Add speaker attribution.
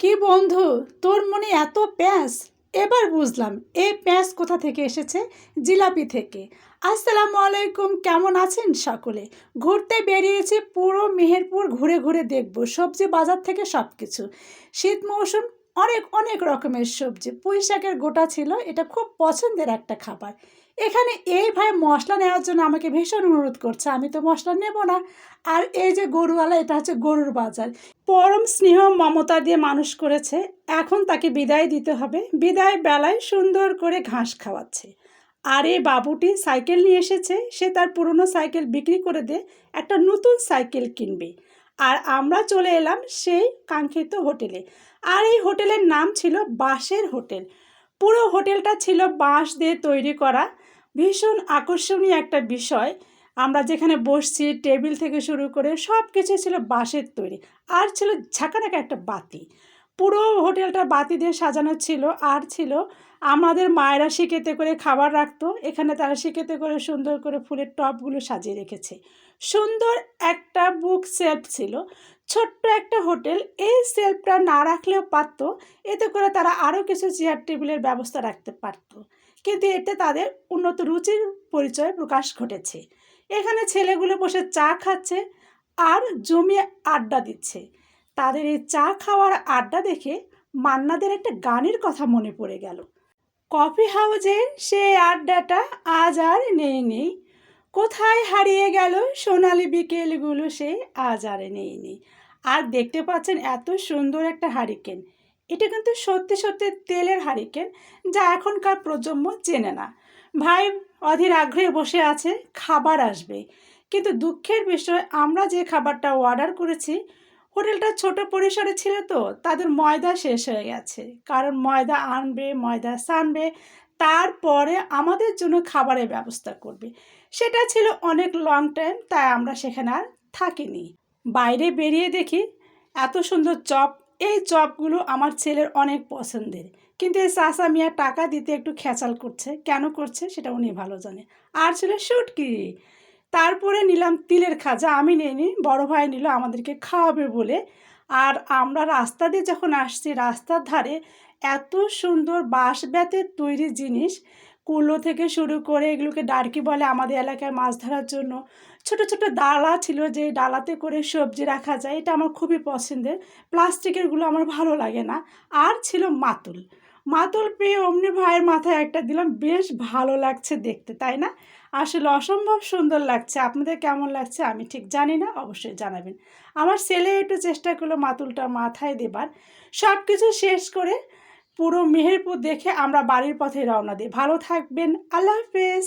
Speaker 1: কি বন্ধু, তোর মনে এত প্যাঁচ? এবার বুঝলাম, এই প্যাঁচ কোথা থেকে এসেছে? জিলাপি থেকে। আসসালামু আলাইকুম, কেমন আছেন সকলে? ঘুরতে বেরিয়েছি পুরো মেহেরপুর ঘুরে ঘুরে দেখব, সবজি বাজার থেকে সব কিছু শীত মৌসুম অনেক অনেক রকমের সবজি। পুঁই শাকের গোটা ছিল, এটা খুব পছন্দের একটা খাবার। এখানে এই ভাই মশলা নেওয়ার জন্য আমাকে ভীষণ অনুরোধ করছে, আমি তো মশলা নেব না। আর এই যে গরুওয়ালা, এটা হচ্ছে গরুর বাজার। পরম স্নেহ মমতা দিয়ে মানুষ করেছে, এখন তাকে বিদায় দিতে হবে। বিদায় বেলায় সুন্দর করে ঘাস খাওয়াচ্ছে। আর এই বাবুটি সাইকেল নিয়ে এসেছে, সে তার পুরনো সাইকেল বিক্রি করে দিয়ে একটা নতুন সাইকেল কিনবে। আর আমরা চলে এলাম সেই কাঙ্ক্ষিত হোটেলে। আর এই হোটেলের নাম ছিল বাঁশের হোটেল। পুরো হোটেলটা ছিল বাঁশ দিয়ে তৈরি করা। ভীষণ আকর্ষণীয় একটা বিষয়। আমরা যেখানে বসছি, টেবিল থেকে শুরু করে সব কিছু ছিল বাঁশের তৈরি। আর ছিল ঝাঁকানাকা একটা বাতি। পুরো হোটেলটা বাতি দিয়ে সাজানো ছিল। আর ছিল আমাদের মায়েরা শিকেতে করে খাবার রাখতো। এখানে তারা শিকেতে করে সুন্দর করে ফুলের টবগুলো সাজিয়ে রেখেছে। সুন্দর একটা বুক সেলফ ছিল। ছোট্ট একটা হোটেল। এই সেলফটা না রাখলেও পারতো। এতে করে তারা আরও কিছু চেয়ার টেবিলের ব্যবস্থা রাখতে পারতো। কিন্তু এতে তাদের উন্নত রুচির পরিচয় প্রকাশ ঘটেছে। এখানে ছেলেগুলো বসে চা খাচ্ছে আর জমিয়ে আড্ডা দিচ্ছে। তাদের এই চা খাওয়ার আড্ডা দেখে মান্নাদের একটা গানের কথা মনে পড়ে গেল। কফি হাউজের সেই আড্ডাটা আজ আর নেই নেই। কোথায় হারিয়ে গেল সোনালি বিকেলগুলো সে আজ আর নেই নেই। আর দেখতে পাচ্ছেন এত সুন্দর একটা হারিকেন। এটা কিন্তু সত্যি সত্যি তেলের হারিকেন, যা এখনকার প্রজন্ম চেনে না। ভাই অধীর আগ্রহে বসে আছে, খাবার আসবে। কিন্তু দুঃখের বিষয়, আমরা যে খাবারটা অর্ডার করেছি হোটেলটা ছোট পরিসরে ছিল তো, তাদের ময়দা শেষ হয়ে গেছে। কারণ ময়দা আনবে, ময়দা সানবে, তারপরে আমাদের জন্য খাবারের ব্যবস্থা করবে। সেটা ছিল অনেক লং টাইম তাই আমরা সেখানে আর থাকিনি। বাইরে বেরিয়ে দেখি, এত সুন্দর চপ, এই চপগুলো আমার ছেলের অনেক পছন্দের। কিন্তু এই চাষা মিয়া টাকা দিতে একটু খেচাল করছে। কেন করছে সেটা উনি ভালো জানে। আর ছিল শুটকি। তারপরে নিলাম তিলের খাজা, আমি নিইনি বড় ভাই নিল আমাদেরকে খাওয়াবে বলে। আর আমরা রাস্তা দিয়ে যখন আসছি, রাস্তার ধারে এত সুন্দর বাঁশ ব্যাতের তৈরি জিনিস, কুলো থেকে শুরু করে এগুলোকে ডার্কি বলে আমাদের এলাকায় মাছ ধরার জন্য। ছোট ছোট ডালা ছিল যে ডালাতে করে সবজি রাখা যায়, এটা আমার খুবই পছন্দের। প্লাস্টিকেরগুলো আমার ভালো লাগে না। আর ছিল মাতুল। মাতুল পেয়ে অমনি ভাইয়ের মাথায় একটা দিলাম, বেশ ভালো লাগছে দেখতে, তাই না? আসলে অসম্ভব সুন্দর লাগছে। আপনাদের কেমন লাগছে আমি ঠিক জানি না, অবশ্যই জানাবেন। আমার ছেলে একটু চেষ্টা করল মাতুলটা মাথায় দেবার। সব কিছু শেষ করে পুরো মেহেরপুর দেখে আমরা বাড়ির পথে রওনা দিই। ভালো থাকবেন, আল্লাহ হাফেজ।